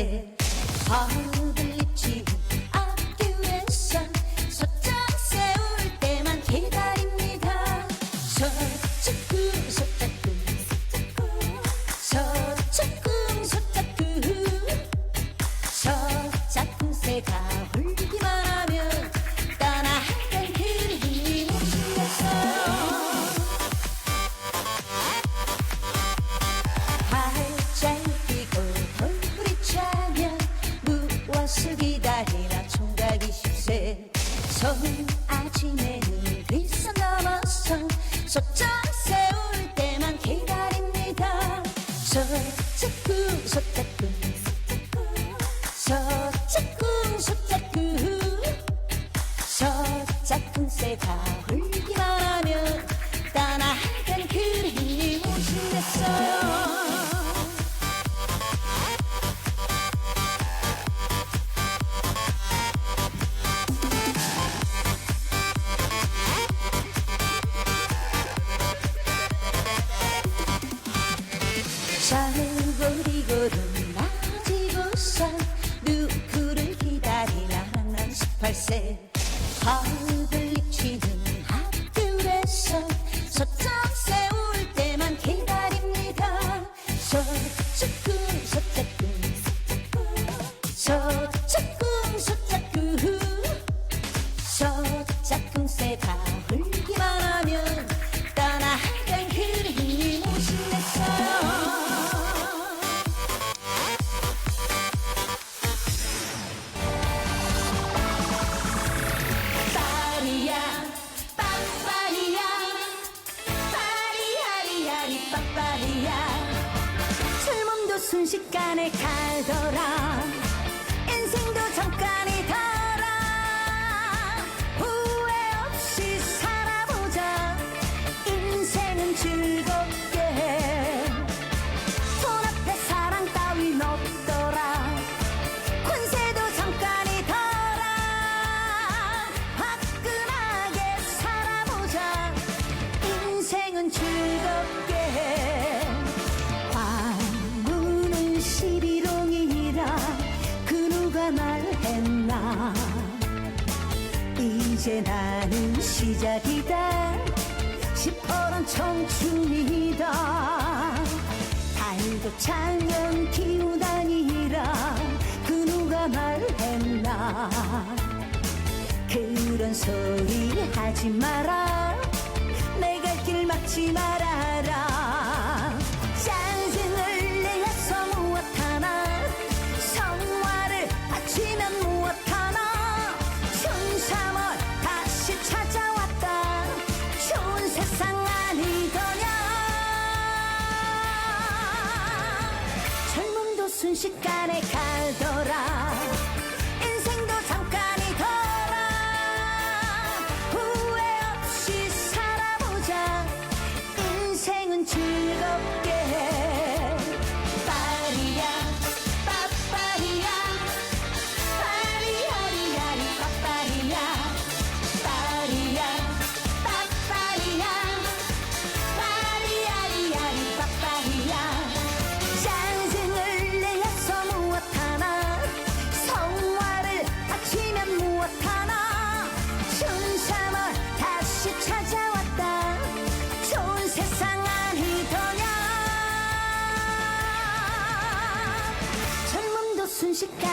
때 서울 아침에는 리서 넘어서 서쪽 세울 때 18살 누구를 기다리나 난 18세 허을 입치는 학교에서 서점 세울 때만 기다립니다 서쪽궁 서쪽궁 서쪽궁 서쪽궁 서쪽궁 세다 흘기만 하면 말이야. 젊음도 순식간에 가더라. 인생도 잠깐 이제 나는 시작이다. 시퍼런 청춘이다. 달도 찬연 기운아니라 그 누가 말했나. 그런 소리 하지 마라. 내 갈 길 막지 마라. 알더라.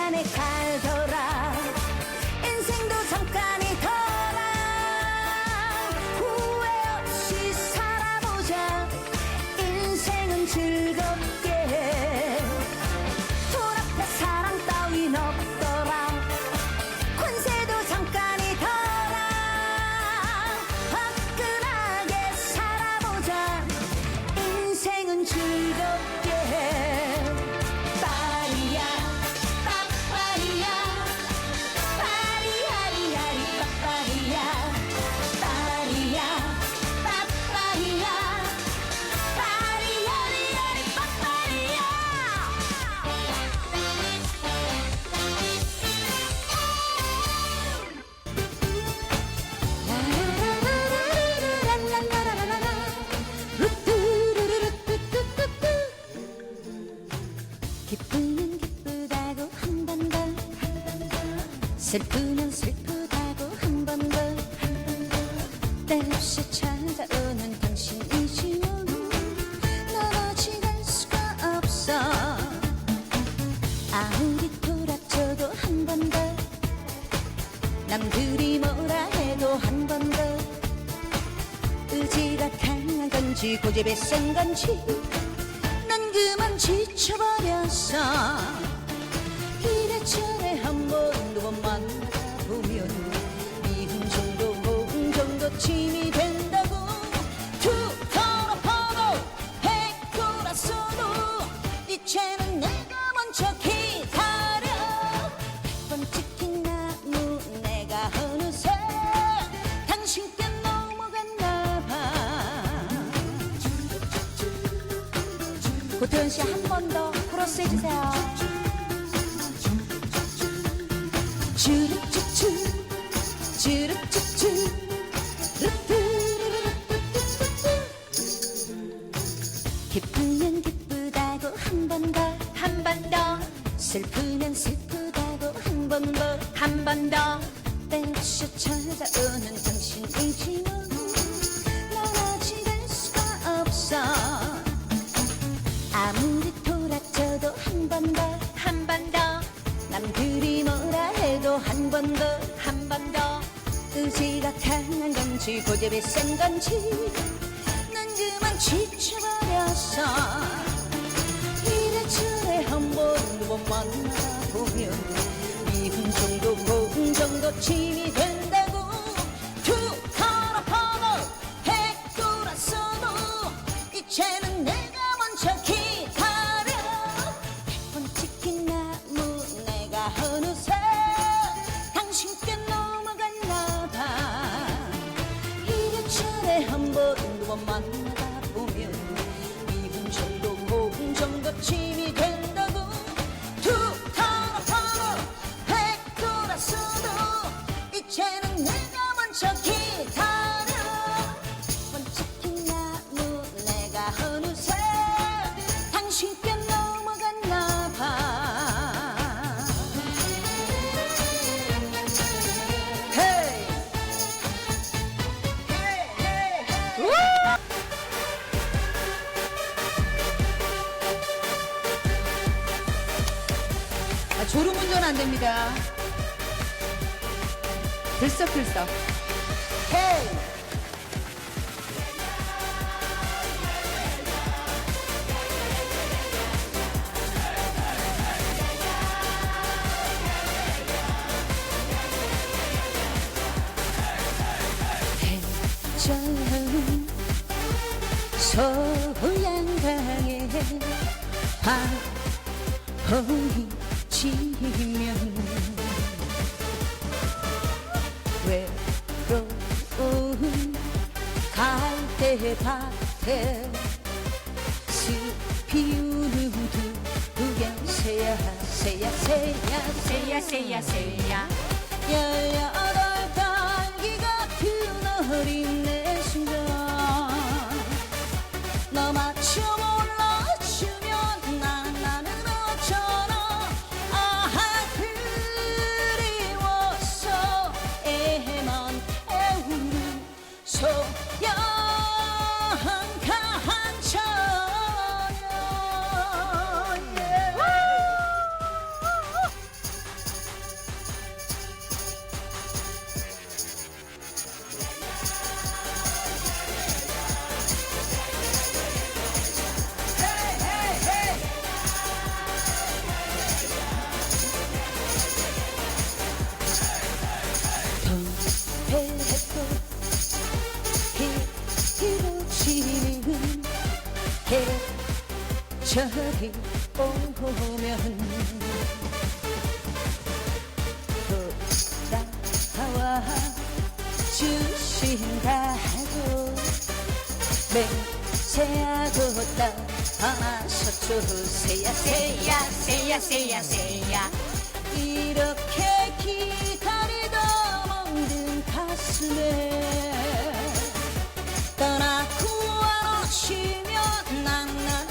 안에 가더라 슬프면 슬프다고 한 번 더 때없이 찾아오는 당신이지만 될 수가 없어. 아무리 돌아쳐도 한 번 더 남들이 뭐라 해도 한 번 더. 의지가 강한 건지 고집이 센 건지 난 그만 지쳐버렸어 고태현 씨 한 번 더 코러스 해주세요. 쭈루쭈쭈 쭈루쭈쭈 르뚜루루뚜뚜뚜뚜 기쁘면 기쁘다고 한 번 더 한 번 더. 슬프면 슬프다고 한 번 더 한 번 더. 때없이 찾아오는 당신이지만 돌아쳐도 한 번 더 한 번 더. 남들이 뭐라 해도 한 번 더 한 번 더. 의지가 강한 건지 고집이 센 건지. 난 그만 지쳐버렸어. 이래저래 한번 두번 만나보면 미움 정도 고음 정도 침이 된 졸음운전 안 됩니다. 들썩들썩. 헤이 저는 소양강에 바람이 밭에 숲이 우는 두개 새야 새야 새야 새야 새야 새야. 열여덟 달기가 든 어린 저기 오면 돌아와 주신다 하고 맹세하고 떠나서 주세야 세야 세야 세야 세야. 이렇게 기다리다 멍든 가슴에 떠나고 안 오시면 난난